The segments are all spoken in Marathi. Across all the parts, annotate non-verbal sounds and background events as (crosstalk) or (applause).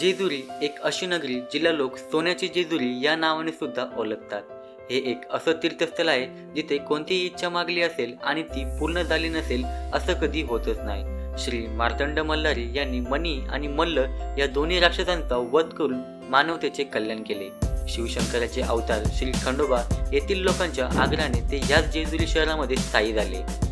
जेजुरी एक अशी नगरी जिला लोक सोन्याची जेजुरी या नावाने सुद्धा ओळखतात. हे एक असं तीर्थस्थळ आहे जिथे कोणतीही इच्छा मागली असेल आणि ती पूर्ण झाली नसेल असं कधी होतच नाही. श्री मार्तंड मल्हारी यांनी मणी आणि मल्ल या दोन्ही राक्षसांचा वध करून मानवतेचे कल्याण केले. शिवशंकराचे अवतार श्री खंडोबा येथील लोकांच्या आग्रहाने ते याच जेजुरी शहरामध्ये स्थायी झाले.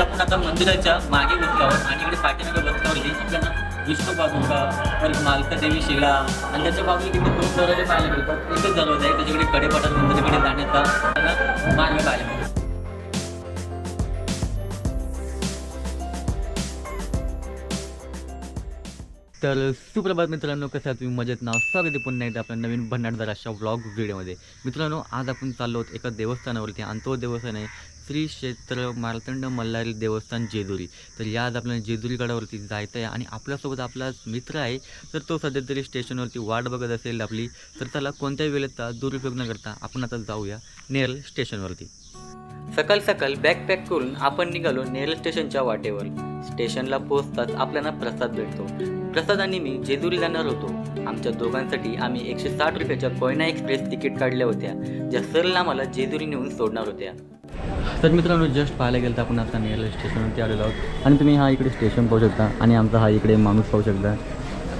आपण आता मंदिराच्या मागे बसल्यावर आणि इकडे पाठीमागे बसल्यावर हे आपल्याला विष्णू दुर्गा परत मालका देवी शिला आणि त्याच्या बाजूला तिथे दोन दरवाजे पाहायला मिळतात. एकच दरवाजा आहे त्याच्याकडे कडेपठार मंदिराकडे जाण्याचा. आपल्याला मार्ग पाहायला मिळतो. तर सुप्रभात मित्रांनो कसं आहे तुम्ही? मजेत नाव स्वागत आहे पुन्हा एकदा आपल्या नवीन भन्नाटदार व्लॉग व्हिडिओमध्ये मित्रांनो आज आपण चाललो आहोत एका देवस्थानावरती. आणि तो देवस्थान आहे श्री क्षेत्र मार्तंड मल्हारी देवस्थान जेजुरी. तर या आज आपल्याला जेजुरी गडावरती जायचं आहे आणि आपल्यासोबत आपला मित्र आहे. तर तो सध्या तरी स्टेशनवरती वाट बघत असेल आपली. तर त्याला कोणत्याही वेळेचा दुरुपयोग न करता आपण आता जाऊया नेरल स्टेशनवरती सकाळ सकाळ बॅकपॅक करून आपण निघालो नेरल स्टेशनच्या वाटेवर. स्टेशनला पोहोचताच आपल्याला प्रसाद भेटतो. प्रसादाने मी जेजुरी जाणार होतो. आमच्या दोघांसाठी आम्ही एकशे साठ रुपयाच्या कोयना एक्सप्रेस तिकीट काढल्या होत्या. ज्या सरला आम्हाला जेजुरी नेऊन सोडणार होत्या. तर मित्रांनो जस्ट पाहायला गेलं तर आपण आता नेरळ स्टेशनवरती आलेलो आहोत. आणि तुम्ही हा इकडे स्टेशन पाहू शकता आणि आमचा हा इकडे माणूस पाहू शकता.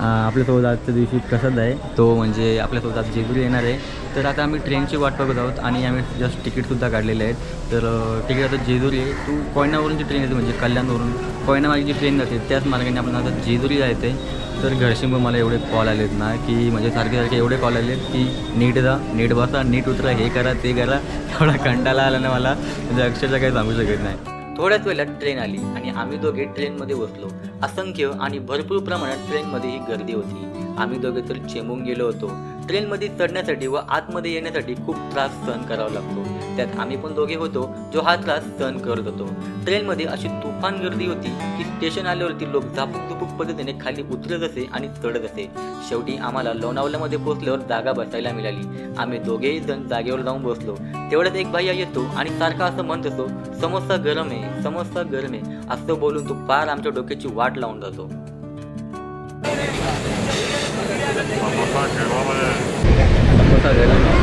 आपल्यासोबत आजच्या दिवशी प्रसाद आहे. तो म्हणजे आपल्यासोबत आज जेजुरी येणार आहे. तर आता आम्ही ट्रेनची वाट बघत आहोत आणि आम्ही जस्ट तिकीटसुद्धा काढलेले आहेत. तर तिकीट आता जेजुरी आहे. तू कोयनावरून जी ट्रेन येते म्हणजे कल्याणवरून. कोयना जी ट्रेन जाते. त्याच मार्गाने आपण आता जेजुरी जायचं आहे तर घरशी पण मला एवढे कॉल आलेत ना की म्हणजे सारखे सारखे एवढे कॉल आलेत की नीट जा नीट बसा नीट उतरा हे करा ते करा. थोडा कंटाळा आला ना मला म्हणजे अक्षरशः काही सांगू शकत नाही. थोड्याच वेळात ट्रेन आली आणि आम्ही दोघे ट्रेनमध्ये बसलो. असंख्य आणि भरपूर प्रमाणात ट्रेनमध्ये ही गर्दी होती. आम्ही दोघे तर चेंबून गेलो होतो. ट्रेनमध्ये चढण्यासाठी व आतमध्ये येण्यासाठी खूप त्रास सहन करावा लागतो. त्यात आम्ही पण दोघे होतो जो हा त्रास सहन करत होतो. ट्रेनमध्ये अशी तुफान गर्दी होती की स्टेशन आल्यावरती लोक झापूक झुपूक पद्धतीने खाली उतरत असे आणि चढत असे. शेवटी आम्हाला लोणावल्यामध्ये पोहोचल्यावर जागा बसायला मिळाली. आम्ही दोघेही जण जागेवर जाऊन बसलो. तेवढ्यात एक भैया येतो आणि सारखा असं म्हणत असतो समोसा गरम आहे समोसा गरम आहे. असं बोलून तो पार आमच्या डोक्याची वाट लावून जातो. समोसा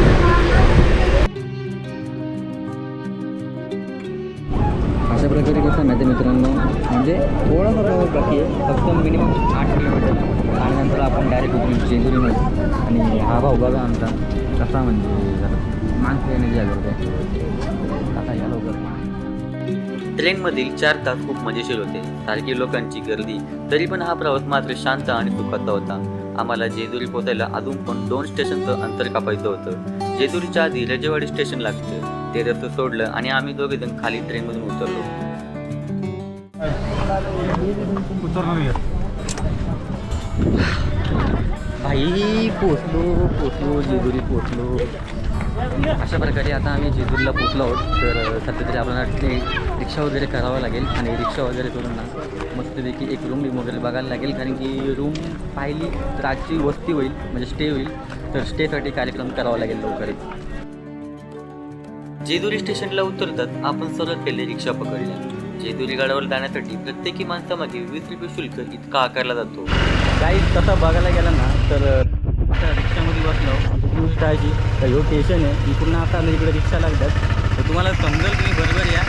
अशा प्रकारे कसं माहिती मित्रांनो? म्हणजे थोडासा प्रवास बाकी आहे. फक्त मिनिमम आठ किलोमीटर. आणि नंतर आपण डायरेक्ट उतरू जेजुरीमध्ये आणि हा भाऊ बघा आमचा. कसा म्हणजे झाला माणसं येण्याची आग्रह आता या लवकर. ट्रेनमधील चार तास खूप मजेशीर होते. सारखी लोकांची गर्दी तरी पण हा प्रवास मात्र शांत आणि सुखाचा होता. आम्हाला जेजुरी पोहोचायला अजून पण दोन स्टेशनचं अंतर कापायचं होतं. जेजुरीच्या आधी रजेवाडी स्टेशन लागतं. ते रस्तं सोडलं आणि आम्ही दोघे जण खाली ट्रेनमधून उतरलो. भाई पोचलो पोचलो जेजुरी पोचलो अशा प्रकारे आता आम्ही जेजुरीला पोचलो आहोत. तर सध्या तरी आपल्याला रिक्षा वगैरे करावं लागेल आणि रिक्षा वगैरे करून ना मस्तपैकी एक रूम बिम बघायला लागेल. कारण की रूम पाहिली तर आजची वस्ती होईल म्हणजे स्टे होईल. तर स्टेसाठी कार्यक्रम करावा लागेल लवकर जेजुरी स्टेशनला उतरतात आपण सरळ केले रिक्षा पकडल्या. जेजुरी गडावर जाण्यासाठी प्रत्येकी माणसामागे वीस रुपये शुल्क इतका आकारला जातो. काही तसा बघायला गेला ना तर आता रिक्षामध्ये बसलो. गोष्ट आहे की तर ह्यो स्टेशन आहे. इकडून आता आलं इकडे रिक्षा लागतात. तर तुम्हाला समजेल तुम्ही बरोबर या.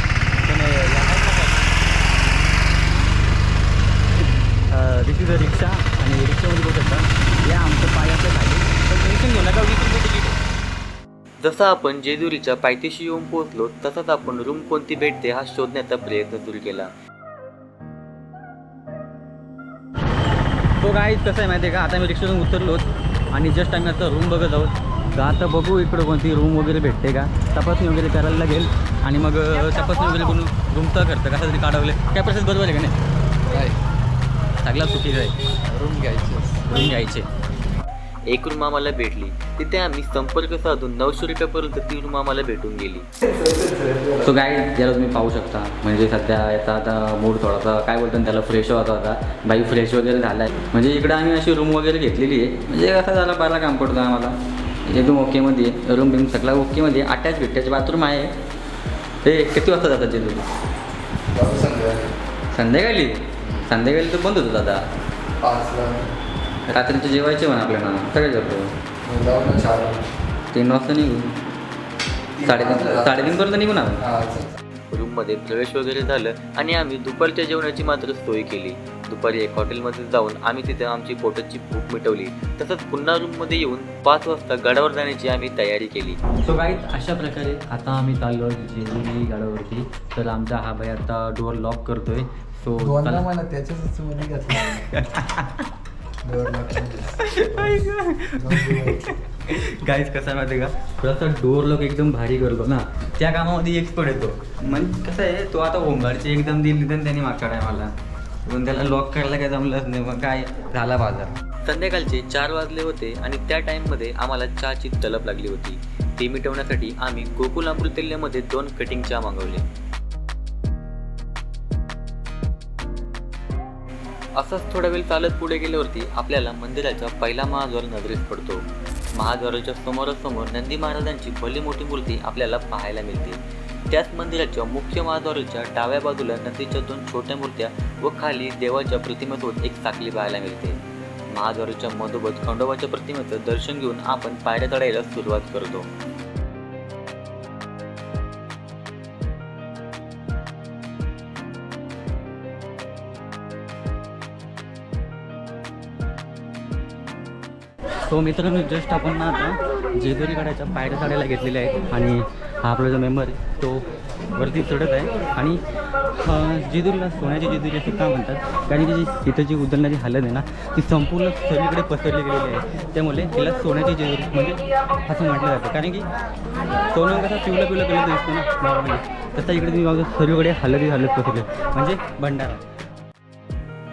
पण दिस इज अ रिक्षा आणि रिक्षामध्ये बघू शकता. या आमचं पायाचं खाली. पण टेन्शन घेऊ नका वीस रुपये तिकीट आहे. जसं आपण जेजुरीच्या पायथ्याशी येऊन पोहोचलो तसंच आपण रूम कोणती भेटते हा शोधण्याचा प्रयत्न सुरू केला. तो काय कसं आहे माहिती आहे का? आता मी रिक्षातून उतरलो आणि जस्ट आम्ही आता रूम बघत आहोत. तर आता बघू इकडं कोणती रूम वगैरे भेटते का? तपासणी वगैरे करायला लागेल. आणि मग तपासणी वगैरे करून रूमचं करतं कसं तरी काढवले काय प्रोसेस बरोबर आहे का नाही? सगळा चुकीचं आहे रूम घ्यायचे. रूम घ्यायचे. एक रूम आम्हाला भेटली. तिथे आम्ही संपर्क साधून नऊशे रुपयापर्यंत ती रूम आम्हाला भेटून गेली. तो काय ज्याला तुम्ही पाहू शकता म्हणजे सध्या याचा आता मूड थोडासा काय बोलतात त्याला फ्रेश होता होता. बाई फ्रेश वगैरे झाला आहे म्हणजे इकडं आम्ही अशी रूम वगैरे घेतलेली आहे. म्हणजे कसं झाला बरा काम पडतो आम्हाला. एकदम ओकेमध्ये रूम बिम सगळा ओकेमध्ये अटॅच भेटण्याचे बाथरूम आहे. ते किती वाजता जातात जे तुम्ही संध्याकाळी? संध्याकाळी तर बंद होतो दादा. पाचला रात्रीचे जेवायचे म्हणा आपल्याला. सगळे करतो मग जाऊ ना चार तीन वाजता निघू. साडेतीन साडेतीनपर्यंत निघू ना हा चल. रूममध्ये प्रवेश वगैरे झालं आणि आम्ही दुपारच्या जेवणाची मात्र सोय केली. दुपारी एक हॉटेलमध्ये जाऊन आम्ही तिथे आमची पोटाची भूक मिटवली. तसंच पुन्हा रूममध्ये येऊन पाच वाजता गडावर जाण्याची आम्ही तयारी केली. सो काही अशा प्रकारे आता आम्ही चाललो जेजुरी गडावरती. तर आमचा हा भाई आता डोअर लॉक करतोय. सो दोनदा मला त्याच्याच मध्ये घातलं. (laughs) डोर गाईज कसं आहे माहिती आहे का? थोडासा डोअर लॉक एकदम भारी करतो ना. त्या कामामध्ये एक्सपर्ट येतो. म्हणजे कसं आहे तो आता होमगार्डची एकदम दिली तर त्यांनी मागच्या टायमाला पण त्याला लॉक करायला काय जमलंच नाही मग काय झाला बाजार. संध्याकाळचे चार वाजले होते आणि त्या टाईममध्ये आम्हाला चहाची तलप लागली होती. ती मिटवण्यासाठी आम्ही गोकुल अमृतल्यमध्ये दोन कटिंग चहा मागवले. असंच थोडा वेळ चालत पुढे गेल्यावरती आपल्याला मंदिराच्या पहिला महाद्वार नजरेस पडतो. महाद्वाराच्या समोरासमोर नंदी महाराजांची भली मोठी मूर्ती आपल्याला पाहायला मिळते. त्याच मंदिराच्या मुख्य महाद्वाराच्या डाव्या बाजूला नंदीच्या दोन छोट्या मूर्त्या व खाली देवाच्या प्रतिमेतून एक साखली पाहायला मिळते. महाद्वाराच्या मधोबत खंडोबाच्या प्रतिमेचं दर्शन घेऊन आपण पायऱ्या चढायला सुरुवात करतो. सो मित्रांनो जस्ट आपण ना आता जेजुरी गडाच्या पायऱ्या चढायला घेतलेल्या आहेत आणि हा आपला जो मेंबर आहे तो वरती चढत आहे. आणि जेजुरीला सोन्याची जेजुरी असं का म्हणतात? कारण की जी तिथं जी उदरणारी हालत आहे ना ती संपूर्ण सगळीकडे पसरली गेलेली आहे. त्यामुळे तिला सोन्याची जेजुरी म्हणजे असं म्हटलं जातं. कारण की सोनं कसं पिवलं पिवलं कलर दिसतो ना तसा इकडे तुम्ही बघा सर्वीकडे हलत हलत पसरली. म्हणजे भंडारा.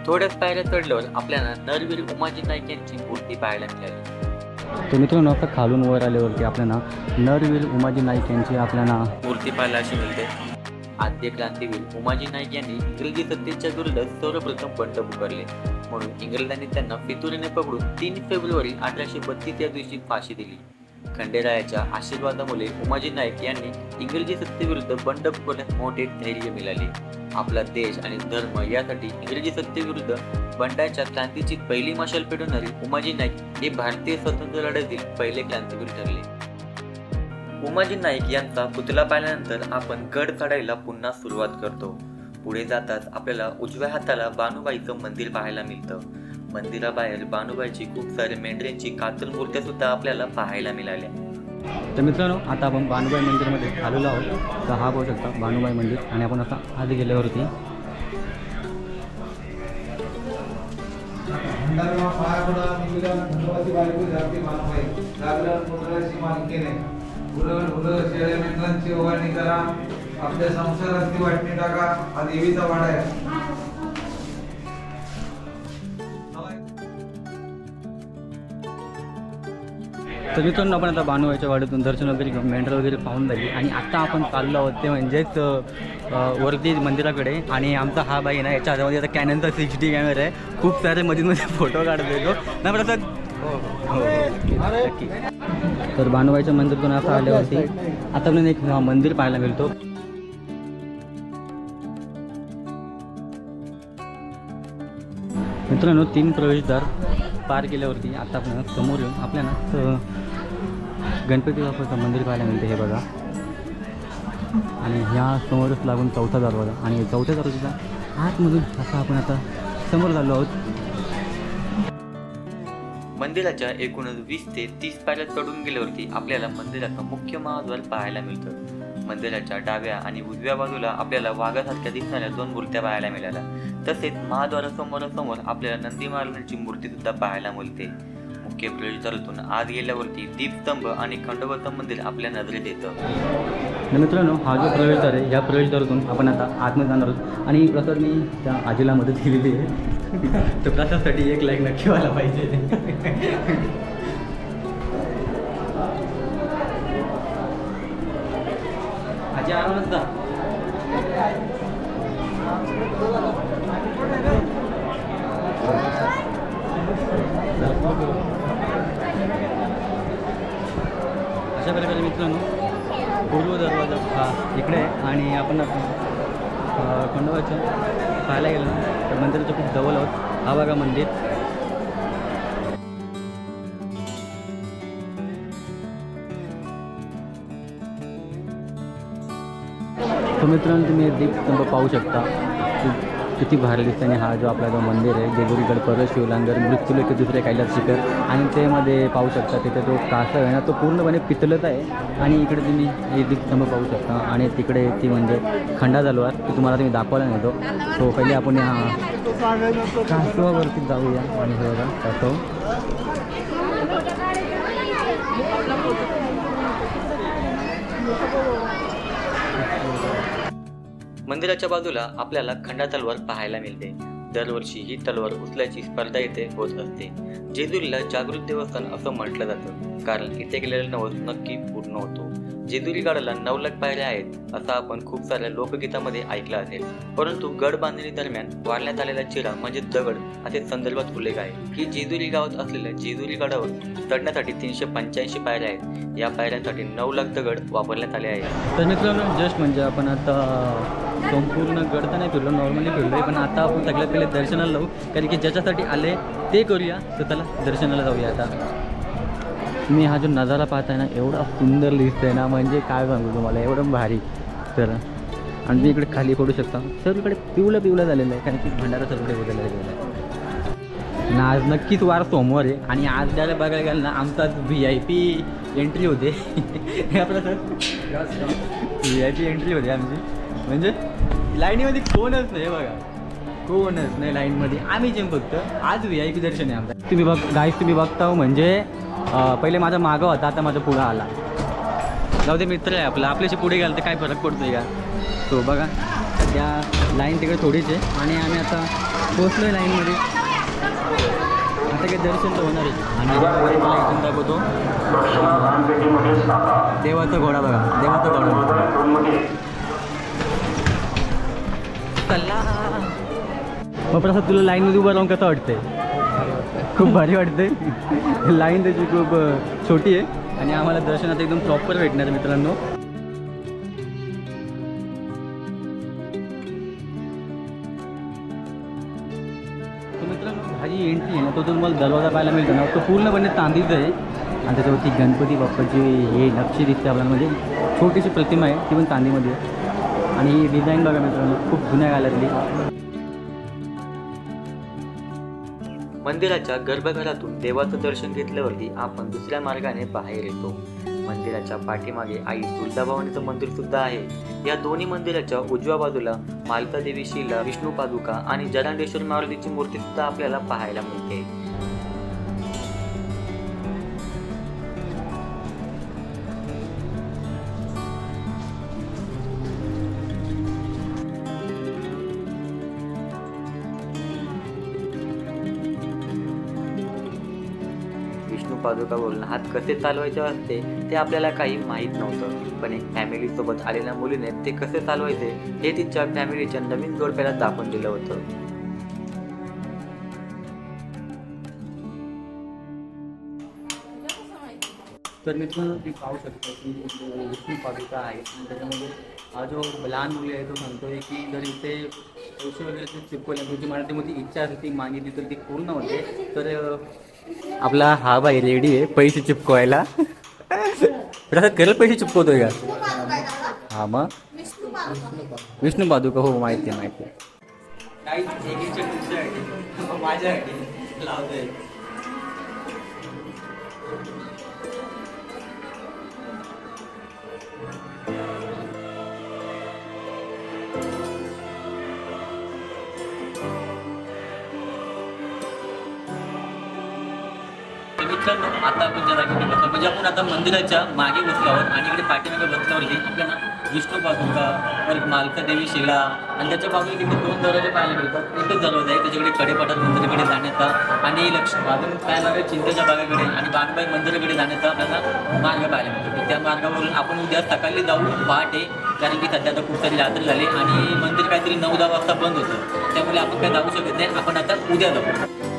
थोड्याच पायऱ्या चढल्यावर आपल्याला नरवीर उमाजी नाईक यांची मूर्ती पाहायला मिळाली. तर मित्रांनो आता खालून वर आल्यावरती आपल्याला नरवीर उमाजी नाईक यांची आपल्याला मूर्ती पाहायला अशी मिळते. आद्य क्रांतीवीर उमाजी नाईक यांनी इंग्रजी सत्तेच्या विरोधात सर्वप्रथम बंड पुकारले. म्हणून इंग्रजांनी त्यांना फितुरीने पकडून तीन फेब्रुवारी अठराशे बत्तीस या दिवशी फाशी दिली. खंडेरायाच्या आशीर्वादामुळे उमाजी नाईक यांनी इंग्रजी सत्तेविरुद्ध बंड पुकारण्यास मोठे धैर्य मिळाले. आपला देश आणि धर्म यासाठी इंग्रजी सत्तेविरुद्ध बंडाच्या क्रांतीची पहिली मशाल पेटवणारी उमाजी नाईक हे भारतीय स्वतंत्र लढ्यातील पहिले क्रांतीवीर ठरले. उमाजी नाईक यांचा पुतळा पाहिल्यानंतर आपण गड चढायला पुन्हा सुरुवात करतो. पुढे जाताच आपल्याला उजव्या हाताला बानुबाईचं मंदिर पाहायला मिळतं. मंदिराबाहेर बानुबाईची खूप सारे मेंढऱ्यांची कातल मूर्त्या सुद्धा आपल्याला पाहायला मिळाल्या. तर मित्रांनो आता आपण बानुबाई मंदिरमध्ये आलेलो आहोत. तर हा पाहू शकता बानुबाई मंदिर. आणि आपण आता आधी गेल्यावरती भंडारमा पायापडा ओवाळणी करा. आपल्या संसाराची वाटणी टाका. हा देवीचा वाडा आहे. तर मित्रांनो आपण आता बानुबाईच्या वाड्यातून दर्शन वगैरे मेंढर वगैरे पाहून झाली. आणि आता आपण चाललो आहोत ते म्हणजेच वरती मंदिराकडे. आणि आमचा हा बाई ना याच्या हातामध्ये आता कॅननचा सिक्स डी कॅमेरा आहे. खूप सारे मध्ये मध्ये फोटो काढत येतो ना प्रसाद हो नक्की. तर बानुबाईच्या मंदिरातून असं आल्यावरती आता आपण एक मंदिर पाहायला मिळतो. मित्रांनो तीन प्रवेशद्वार. पार केल्यावरती आता आपण समोर येऊन आपल्याला स- गणपती बाप्पाचं मंदिर पाहायला मिळते हे बघा. आणि ह्या समोरच लागून चौथा दरवाजा. आणि चौथ्या दरवाजाचा आतमधून असं आपण आता समोर झालो आहोत. मंदिराच्या एकूणच वीस ते तीस पायऱ्या चढून गेल्यावरती आपल्याला मंदिराचा मुख्य महाद्वार पाहायला मिळतं. मंदिराच्या डाव्या आणि उजव्या बाजूला आपल्याला वाघासारख्या दिसणाऱ्या दोन मूर्त्या पाहायला मिळाल्या. तसेच महाद्वारासमोरासमोर आपल्याला नंदी महाराजांची मूर्ती सुद्धा पाहायला मिळते. मुख्य प्रवेशद्वारातून आत गेल्यावरती दीपस्तंभ आणि खंडोबाचं मंदिर आपल्या नजरेत येतं. मित्रांनो हा जो प्रवेशद्वार आहे या प्रवेशद्वारातून आपण आता आतमध्ये जाणार आहोत. आणि प्रसाद मी त्या आजीला मदत केलेली आहे. तर प्रसादसाठी एक लाईक नक्की व्हायला पाहिजे. आजी आरामच जा अशा प्रकारे मित्रांनो पूर्व दरवाजा हा इकडे आहे. आणि आपण खंडोबाच्या पाहायला गेलो ना तर मंदिराच्या खूप जवळ आहोत. हा बघा मंदिर. तो मित्रांनो तुम्ही दीप स्तंभ पाहू शकता. किती भारी दिसतं आणि हा जो आपला जो मंदिर आहे जेजुरीगड परत शिवलांगर मृत्यूलोक दुसरे कैलास शिखर आणि त्यामध्ये पाहू शकता तिथे जो कासव आहे ना तो पूर्णपणे पितलत आहे आणि इकडे तुम्ही हे दीपस्तंभ पाहू शकता. आणि तिकडे ती म्हणजे खंडा तलवार ती तुम्हाला तुम्ही दाखवायला नेतो तो पहिले आपण या कासवावरती जाऊया. आणि हे बघा कासव. मंदिराच्या बाजूला आपल्याला खंडा तलवार पाहायला मिळते. दरवर्षी ही तलवार उचलायची स्पर्धा इथे होत असते. जेजुरीला जागृत देवस्थान असं म्हटलं जातं. कारण इथे गेलेला नवस नक्की पूर्ण होतो. जेजुरी गडाला नऊ लाख पायऱ्या आहेत असं आपण खूप साऱ्या लोकगीतामध्ये ऐकलं असेल. परंतु गड बांधणी दरम्यान वाढण्यात आलेला चिरा म्हणजे दगड असे संदर्भात उल्लेख आहे. की जेजुरी गावात असलेल्या जेजुरी गडावर चढण्यासाठी तीनशे पंच्याऐंशी पायऱ्या आहेत. या पायऱ्यांसाठी नऊ लाख दगड वापरण्यात आले आहेत. तर मित्रांनो जस्ट म्हणजे आपण आता संपूर्ण गड तर नाही फिरलो नॉर्मली फिरलो पण आता आपण सगळ्यात पहिले दर्शनाला लावू कारण की ज्याच्यासाठी आले ते करूया तर त्याला दर्शनाला जाऊया आता. मी हा जो नजारा पाहताय ना एवढा सुंदर दिसतंय ना म्हणजे काय सांगू तुम्हाला एवढं भारी. तर आणि मी इकडे खाली पडू शकता. सर्वीकडे पिवलं पिवलं झालेलं आहे कारण की भंडारा सर्वकडे बदलला गेलेला आहे. आज नक्कीच वार सोमवार आहे आणि आज द्यायला बघायला गेलं ना आमचाच व्ही आय पी एंट्री होते. (laughs) आपलं sir? V I P entry होते आमची. म्हणजे लाईनीमध्ये कोणच नाही बघा. कोणच नाही लाईनमध्ये. आम्ही जेम फक्त आज व्ही आय पी दर्शन आहे आमचं. तुम्ही बघ गाईस तुम्ही बघता म्हणजे पहिले माझा मागं होता आता माझा पुढं आला. जाऊ दे मित्र आहे आपला. आपल्याशी पुढे गेलं तर काय फरक पडतो का तो बघा त्या लाईन तिकडे थोडीच आहे. आणि आम्ही आता पोचलो आहे लाईनमध्ये. आता काही दर्शन तर होणार आहे. आणि मला इथून दाखवतो. देवाचा घोडा बघा. देवाचा घोडा. चला. मग प्रसाद तुला लाईनमध्ये उभं राहून कसं वाटतंय? खूप भारी वाटतंय. लाईन त्याची खूप छोटी आहे. आणि आम्हाला दर्शनात एकदम प्रॉपर भेटणार मित्रांनो. तर एंट्री आहे ना तो तुम्हाला दरवाजा पाहायला मिळतो ना. तो पूर्णपणे तांदीच आहे. आणि त्याच्यावरती गणपती बाप्पाची हे नक्षी दिसते आपल्याला म्हणजे छोटीशी प्रतिमा आहे. ती पण तांदीमध्ये आणि ही डिझाईन बघा मित्रांनो खूप जुन्या काळातली मंदिराच्या गर्भघरातून देवाचं दर्शन घेतल्यावरती आपण दुसऱ्या मार्गाने बाहेर येतो. मंदिराच्या पाठीमागे आई तुळजाभवानीचं मंदिर सुद्धा आहे. या दोन्ही मंदिराच्या उजव्या बाजूला मालका देवी शिला विष्णू पादुका आणि जरांडेश्वर मारुतीची मूर्ती सुद्धा आपल्याला पाहायला मिळते. पादुका बोलणं. हात कसे चालवायचे असते ते आपल्याला काही माहीत नव्हतं. पण एक फॅमिली सोबत आलेल्या मुलीने ते कसे चालवायचे हे तिच्या फॅमिलीच्या नवीन जोडप्याला दाखवून दिलं होतं. तर मित्रांनो ती पाहू शकतो की विष्णू पादुका आहे आणि त्याच्यामध्ये हा जो लहान मुली आहे तो सांगतोय की जर इथे पैसे वगैरे ते तुझी मराठीमध्ये इच्छा असते ती मागितली तर ती पूर्ण होते. तर आपला हा बाई रेडी आहे पैसे चिपकवायला. प्रसाद पैसे चिपकवतोय का? हा मग? विष्णू पादुका हो माहिती आहे माहिती आहे. मित्रांनो आता आपण ज्या जागेवर बसलो. म्हणजे आपण आता मंदिराच्या मागे बसल्यावर आणि इकडे पाठीमागे बसल्यावरती आपल्याला विष्णू बाजूला परत मालका देवी शिला आणि त्याच्या बाजूला तिथे दोन दरवाजे पाहायला मिळतात. एकच दरवाजा आहे त्याच्याकडे कडेपाठात मंदिराकडे जाण्याचा आणि लक्ष अजून काय चिंतेच्या बागेकडे आणि बाणबाई मंदिराकडे जाण्याचा आपल्याला मार्ग पाहायला मिळतो. त्या मार्गावरून आपण उद्या सकाळी जाऊ पहाटे कारण की सध्या आता खूप सारी रात्र झाली आणि मंदिर काहीतरी नऊ दहा वाजता बंद होतं. त्यामुळे आपण काय जाऊ शकत नाही. आपण आता उद्या जाऊ.